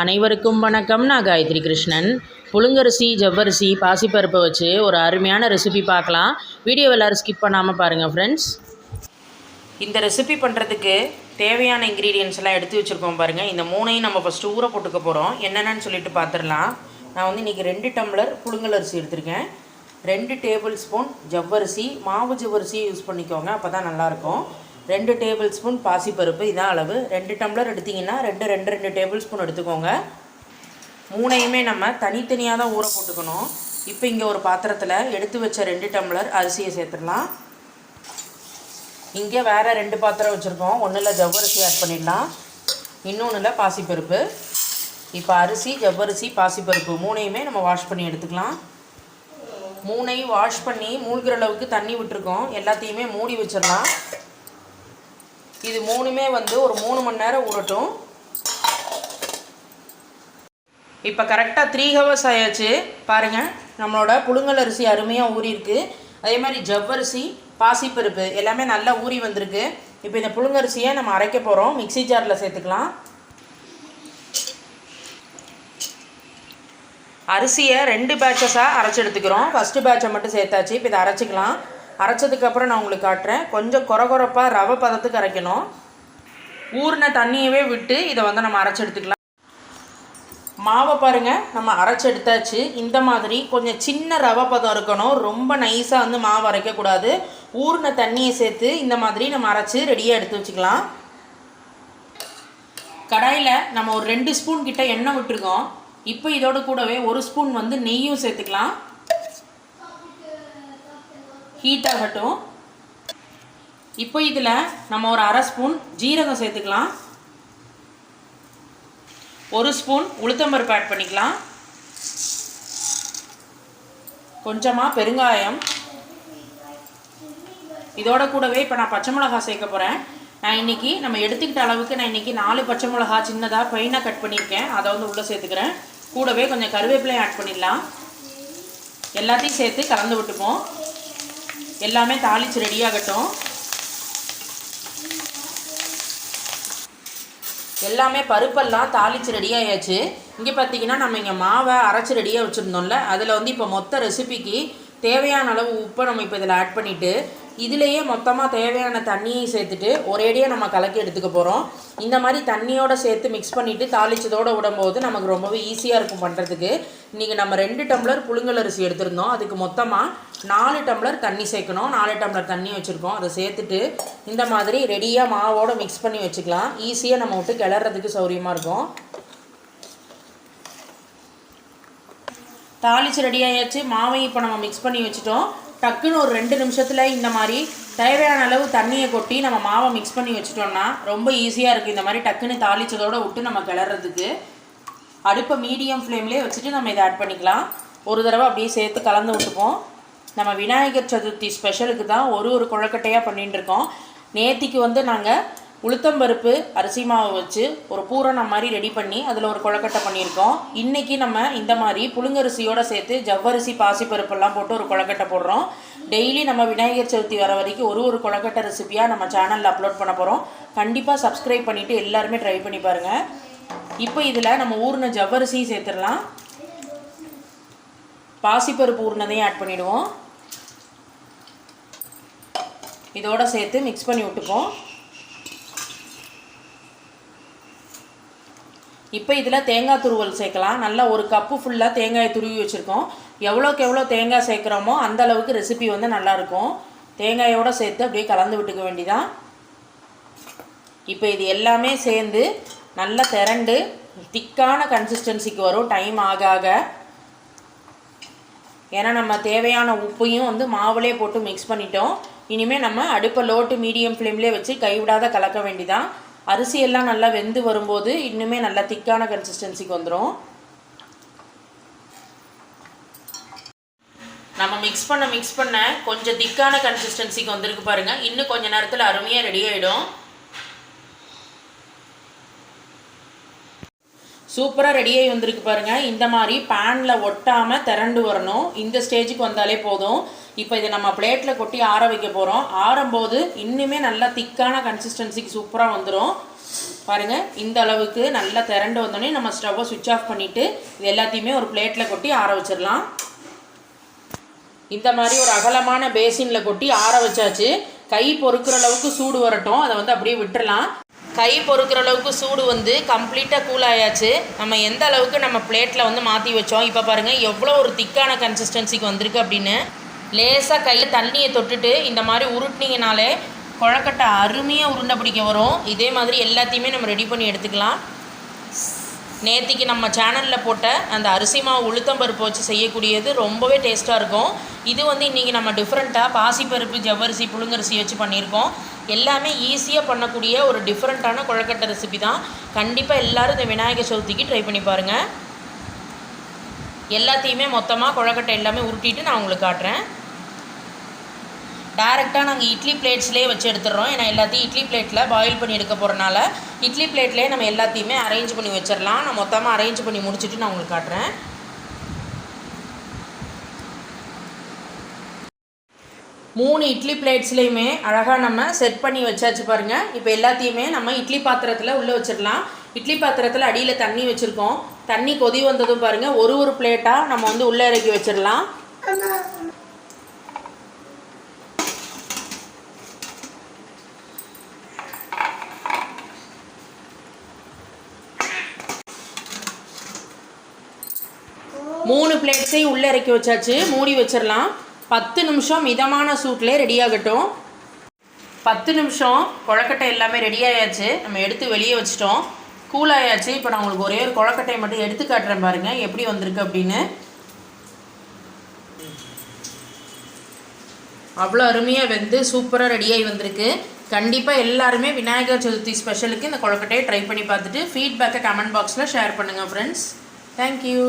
அனைவருக்கும் வணக்கம். நான் காயத்ரி கிருஷ்ணன். புழுங்கரிசி ஜவ்வரிசி பாசிப்பருப்பை வச்சு ஒரு அருமையான ரெசிபி பார்க்கலாம். வீடியோ எல்லோரும் ஸ்கிப் பண்ணாமல் பாருங்கள் ஃப்ரெண்ட்ஸ் இந்த ரெசிபி பண்ணுறதுக்கு தேவையான இன்க்ரீடியன்ஸ் எல்லாம் எடுத்து வச்சுருக்கோம் பாருங்கள் இந்த மூணையும் நம்ம ஃபஸ்ட்டு ஊற போட்டுக்க போகிறோம் என்னென்னு சொல்லிட்டு பார்த்துடலாம் நான் வந்து இன்றைக்கி ரெண்டு டம்ளர் புழுங்கலரிசி எடுத்திருக்கேன். ரெண்டு டேபிள் ஸ்பூன் ஜவ்வரிசி மாவு ஜவ்வரிசி யூஸ் பண்ணிக்கோங்க. அப்போ தான் நல்லாயிருக்கும். ரெண்டு டேபிள் ஸ்பூன் பாசிப்பருப்பு இதான் அளவு. ரெண்டு டம்ளர் எடுத்திங்கன்னா ரெண்டு ரெண்டு ரெண்டு டேபிள் ஸ்பூன் எடுத்துக்கோங்க. மூணையுமே நம்ம தனித்தனியாக தான் ஊற போட்டுக்கணும். இப்போ இங்கே ஒரு பாத்திரத்தில் எடுத்து வச்ச ரெண்டு டம்ளர் அரிசியை சேர்த்துடலாம். இங்கே வேறு ரெண்டு பாத்திரம் வச்சுருக்கோம். ஒன்றில் ஜவ்வரிசி ஆட் பண்ணிடலாம். இன்னொன்றில் பாசிப்பருப்பு. இப்போ அரிசி ஜவ்வரிசி பாசிப்பருப்பு மூணையுமே நம்ம வாஷ் பண்ணி எடுத்துக்கலாம். மூணையும் வாஷ் பண்ணி மூழ்கிற அளவுக்கு தண்ணி விட்டுருக்கோம். எல்லாத்தையுமே மூடி வச்சிடலாம். இது மூணுமே வந்து ஒரு மூணு மணி நேரம் ஊறட்டும். இப்போ கரெக்டாக த்ரீ ஹவர்ஸ் ஆயாச்சு. பாருங்கள் நம்மளோட புழுங்கல் அரிசி அருமையாக ஊறியிருக்கு. அதே மாதிரி ஜவ்வரிசி பாசிப்பருப்பு எல்லாமே நல்லா ஊறி வந்திருக்கு. இப்போ இந்த புழுங்கரிசியை நம்ம அரைக்க போகிறோம் மிக்சி ஜாரில் சேர்த்துக்கலாம். அரிசியை ரெண்டு பேட்சஸாக அரைச்சி எடுத்துக்கிறோம். ஃபஸ்ட்டு பேட்சை மட்டும் சேர்த்தாச்சு. இப்போ இதை அரைச்சிக்கலாம். அரைச்சதுக்கப்புறம் நான் உங்களுக்கு காட்டுறேன். கொஞ்சம் குறகுறப்பாக ரவை பதத்துக்கு அரைக்கணும். ஊறின தண்ணியவே விட்டு இதை வந்து நம்ம அரைச்சி எடுத்துக்கலாம். மாவை பாருங்கள் நம்ம அரைச்சி எடுத்தாச்சு. இந்த மாதிரி கொஞ்சம் சின்ன ரவை பதம் இருக்கணும். ரொம்ப நைஸாக வந்து மாவு அரைக்கக்கூடாது ஊறின தண்ணியை சேர்த்து இந்த மாதிரி நம்ம அரைச்சி ரெடியாக எடுத்து வச்சுக்கலாம். கடாயில் நம்ம ஒரு ரெண்டு ஸ்பூன் கிட்ட எண்ணெய் விட்டுருக்கோம். இப்போ இதோட கூடவே ஒரு ஸ்பூன் வந்து நெய்யும் சேர்த்துக்கலாம். ஹீட் ஆகட்டும். இப்போ இதில் நம்ம ஒரு அரை ஸ்பூன் ஜீரகம் சேர்த்துக்கலாம். ஒரு ஸ்பூன் உளுத்தம்பருப்பு ஆட் பண்ணிக்கலாம். கொஞ்சமாக பெருங்காயம். இதோட கூடவே இப்போ நான் பச்சை மிளகா சேர்க்க போகிறேன் நான் இன்றைக்கி நம்ம எடுத்துக்கிட்ட அளவுக்கு நான் இன்றைக்கி நாலு பச்சை மிளகா சின்னதாக ஃபைனாக கட் பண்ணியிருக்கேன். அதை வந்து உள்ளே சேர்த்துக்கிறேன். கூடவே கொஞ்சம் கருவேப்பிலையும் ஆட் பண்ணிடலாம். எல்லாத்தையும் சேர்த்து கலந்து விட்டுப்போம். எல்லாமே தாளித்து ரெடியாகட்டும் எல்லாமே பருப்பெல்லாம் தாளித்து ரெடியாகியாச்சு ஆயாச்சு. இங்கே பார்த்தீங்கன்னா நம்ம இங்கே மாவை அரைச்சி ரெடியாக வச்சுருந்தோம்ல. அதில் வந்து இப்போ மொத்த ரெசிபிக்கு தேவையான அளவு உப்பை நம்ம இப்போ இதில் ஆட் பண்ணிவிட்டு இதுலேயே மொத்தமாக தேவையான தண்ணியை சேர்த்துட்டு ஒரேடியாக நம்ம கலக்கி எடுத்துக்க போகிறோம் இந்த மாதிரி தண்ணியோடு சேர்த்து மிக்ஸ் பண்ணிவிட்டு தாளிச்சதோடு விடும்போது நமக்கு ரொம்பவே ஈஸியாக இருக்கும் பண்ணுறதுக்கு இன்றைக்கி நம்ம ரெண்டு டம்ளர் புழுங்கல் அரிசி எடுத்திருந்தோம். அதுக்கு மொத்தமாக நாலு டம்ளர் தண்ணி சேர்க்கணும். நாலு டம்ளர் தண்ணி வச்சுருக்கோம். அதை சேர்த்துட்டு இந்த மாதிரி ரெடியாக மாவோடு மிக்ஸ் பண்ணி வச்சுக்கலாம். ஈஸியாக நம்ம விட்டு கிளறதுக்கு சௌரியமாக இருக்கும். தாளித்து ரெடி ஆயாச்சு. மாவை இப்போ நம்ம மிக்ஸ் பண்ணி வச்சுட்டோம். டக்குன்னு ஒரு ரெண்டு நிமிஷத்தில் இந்த மாதிரி தேவையான அளவு தண்ணியை கொட்டி நம்ம மாவை மிக்ஸ் பண்ணி வச்சுட்டோன்னா ரொம்ப ஈஸியாக இருக்குது இந்த மாதிரி டக்குன்னு தாளிச்சதோடு விட்டு நம்ம கிளறதுக்கு. அடுப்பை மீடியம் ஃப்ளேம்லேயே வச்சுட்டு நம்ம இதை ஆட் பண்ணிக்கலாம். ஒரு தடவை அப்படியே சேர்த்து கலந்து விட்டுப்போம். நம்ம விநாயகர் சதுர்த்தி ஸ்பெஷலுக்கு தான் ஒரு ஒரு குழக்கட்டையாக பண்ணிகிட்டு இருக்கோம். நேத்திக்கு வந்து நாங்கள் உளுத்தம்பருப்பு அரிசி மாவு வச்சு ஒரு பூரணம் மாதிரி ரெடி பண்ணி அதில் ஒரு கொழக்கட்டை பண்ணியிருக்கோம். இன்றைக்கி நம்ம இந்த மாதிரி புழுங்கரிசியோடு சேர்த்து ஜவ்வரிசி பாசிப்பருப்பெல்லாம் போட்டு ஒரு கொழக்கட்டை போடுறோம். டெய்லி நம்ம விநாயகர் சதுர்த்தி வர வரைக்கும் ஒரு ஒரு கொழக்கட்டை ரெசிபியாக நம்ம சேனலில் அப்லோட் பண்ண போகிறோம் கண்டிப்பாக சப்ஸ்கிரைப் பண்ணிவிட்டு எல்லாருமே ட்ரை பண்ணி பாருங்கள் இப்போ இதில் நம்ம ஊறின ஜவ்வரிசியும் சேர்த்துடலாம். பாசிப்பருப்பு ஊறினதையும் ஆட் பண்ணிவிடுவோம் இதோடு சேர்த்து மிக்ஸ் பண்ணி விட்டுப்போம். இப்போ இதில் தேங்காய் துருவல் சேர்க்கலாம். நல்லா ஒரு கப்பு ஃபுல்லாக தேங்காயை துருவி வச்சுருக்கோம். எவ்வளோக்கு எவ்வளோ தேங்காய் சேர்க்குறோமோ அந்த அளவுக்கு ரெசிபி வந்து நல்லாயிருக்கும் தேங்காயோடு சேர்த்து அப்படியே கலந்து விட்டுக்க வேண்டிதான். இப்போ இது எல்லாமே சேர்ந்து நல்லா திரண்டு திக்கான கன்சிஸ்டன்சிக்கு வரும். டைம் ஆக ஆக. ஏன்னா நம்ம தேவையான உப்பையும் வந்து மாவுலே போட்டு மிக்ஸ் பண்ணிட்டோம். இனிமேல் நம்ம அடுப்பை லோட்டு மீடியம் ஃப்ளேம்லேயே வச்சு கைவிடாத கலக்க வேண்டிதான். அரிசியெல்லாம் நல்லா வெந்து வரும்போது இன்னுமே நல்லா திக்கான கன்சிஸ்டன்சிக்கு வந்துடும் நம்ம மிக்ஸ் பண்ண மிக்ஸ் பண்ண கொஞ்சம் திக்கான கன்சிஸ்டன்சிக்கு வந்திருக்கு பாருங்கள் இன்னும் கொஞ்ச நேரத்தில் அருமையாக ரெடி ஆகிடும் சூப்பராக ரெடியாகி வந்திருக்கு பாருங்கள் இந்த மாதிரி பேனில் ஒட்டாமல் திரண்டு வரணும். இந்த ஸ்டேஜுக்கு வந்தாலே போதும். இப்போ இதை நம்ம பிளேட்டில் கொட்டி ஆற வைக்க போகிறோம் ஆறும்போது இன்னுமே நல்லா திக்கான கன்சிஸ்டன்சிக்கு சூப்பராக வந்துடும் பாருங்கள் இந்த அளவுக்கு நல்லா திரண்டு வந்தோடனே நம்ம ஸ்டவ்வை சுவிட்ச் ஆஃப் பண்ணிவிட்டு இது எல்லாத்தையுமே ஒரு பிளேட்டில் கொட்டி ஆற வச்சிடலாம் இந்த மாதிரி ஒரு அகலமான பேசினில் கொட்டி ஆற வச்சாச்சு. கை பொறுக்கிற அளவுக்கு சூடு வரட்டும். அதை வந்து அப்படியே விட்டுறலாம். கை பொறுக்கிற அளவுக்கு சூடு வந்து கம்ப்ளீட்டாக கூல் ஆயாச்சு. நம்ம எந்த அளவுக்கு நம்ம பிளேட்டில் வந்து மாற்றி வச்சோம். இப்போ பாருங்கள் எவ்வளோ ஒரு திக்கான கன்சிஸ்டன்சிக்கு வந்திருக்கு அப்படின்னு. லேசாக கையில் தண்ணியை தொட்டுட்டு இந்த மாதிரி உருட்டினீங்கனாலே குழக்கட்டை அருமையாக உருண்டை பிடிக்க வரும். இதே மாதிரி எல்லாத்தையுமே நம்ம ரெடி பண்ணி எடுத்துக்கலாம். நேத்திக்கு நம்ம சேனலில் போட்ட அந்த அரிசி மாவு உளுத்தம்பருப்பு வச்சு செய்யக்கூடியது ரொம்பவே டேஸ்ட்டாக இருக்கும். இது வந்து இன்றைக்கி நம்ம டிஃப்ரெண்ட்டாக பாசிப்பருப்பு ஜவ்வரிசி புழுங்கரிசி வச்சு பண்ணியிருக்கோம். எல்லாமே ஈஸியாக பண்ணக்கூடிய ஒரு டிஃப்ரெண்ட்டான குழக்கட்டை ரெசிபி தான். கண்டிப்பாக எல்லோரும் இந்த விநாயகர் சதுர்த்திக்கு ட்ரை பண்ணி பாருங்கள் எல்லாத்தையுமே மொத்தமாக குழக்கட்டை எல்லாமே உருட்டிட்டு நான் உங்களுக்கு காட்டுறேன். டேரெக்டாக நாங்கள் இட்லி பிளேட்ஸ்லேயே வச்சு எடுத்துடுறோம். ஏன்னா எல்லாத்தையும் இட்லி பிளேட்டில் பாயில் பண்ணி எடுக்க போகிறனால இட்லி பிளேட்லேயே நம்ம எல்லாத்தையுமே அரேஞ்ச் பண்ணி வச்சிடலாம். நான் மொத்தமாக அரேஞ்ச் பண்ணி முடிச்சுட்டு நான் உங்களுக்கு காட்டுறேன். மூணு இட்லி பிளேட்ஸ்லேயுமே அழகாக நம்ம செட் பண்ணி வச்சாச்சு பாருங்கள் இப்போ எல்லாத்தையுமே நம்ம இட்லி பாத்திரத்தில் உள்ளே வச்சிடலாம். இட்லி பாத்திரத்தில் அடியில் தண்ணி வச்சுருக்கோம். தண்ணி கொதி வந்ததும் பாருங்கள் ஒரு ஒரு பிளேட்டாக நம்ம வந்து உள்ளே இறக்கி வச்சிடலாம். மூணு பிளேட்ஸையும் உள்ளே இறக்கி வச்சாச்சு. மூடி வச்சிடலாம் பத்து நிமிஷம் மிதமான சூட்லேயே ரெடி ஆகட்டும். பத்து நிமிஷம் கொழக்கட்டை எல்லாமே ரெடி ஆயாச்சு. நம்ம எடுத்து வெளியே வச்சிட்டோம். கூல் ஆயாச்சு. இப்போ நான் உங்களுக்கு ஒரே ஒரு கொழக்கட்டையை மட்டும் எடுத்து காட்டுறேன் பாருங்கள் எப்படி வந்திருக்கு அப்படின்னு. அவ்வளோ அருமையாக வெந்து சூப்பராக ரெடியாகி வந்திருக்கு. கண்டிப்பாக எல்லாருமே விநாயகர் சதுர்த்தி ஸ்பெஷலுக்கு இந்த கொழக்கட்டையை ட்ரை பண்ணி பார்த்துட்டு ஃபீட்பேக்கை கமெண்ட் பாக்ஸில் ஷேர் பண்ணுங்கள் ஃப்ரெண்ட்ஸ் தேங்க்யூ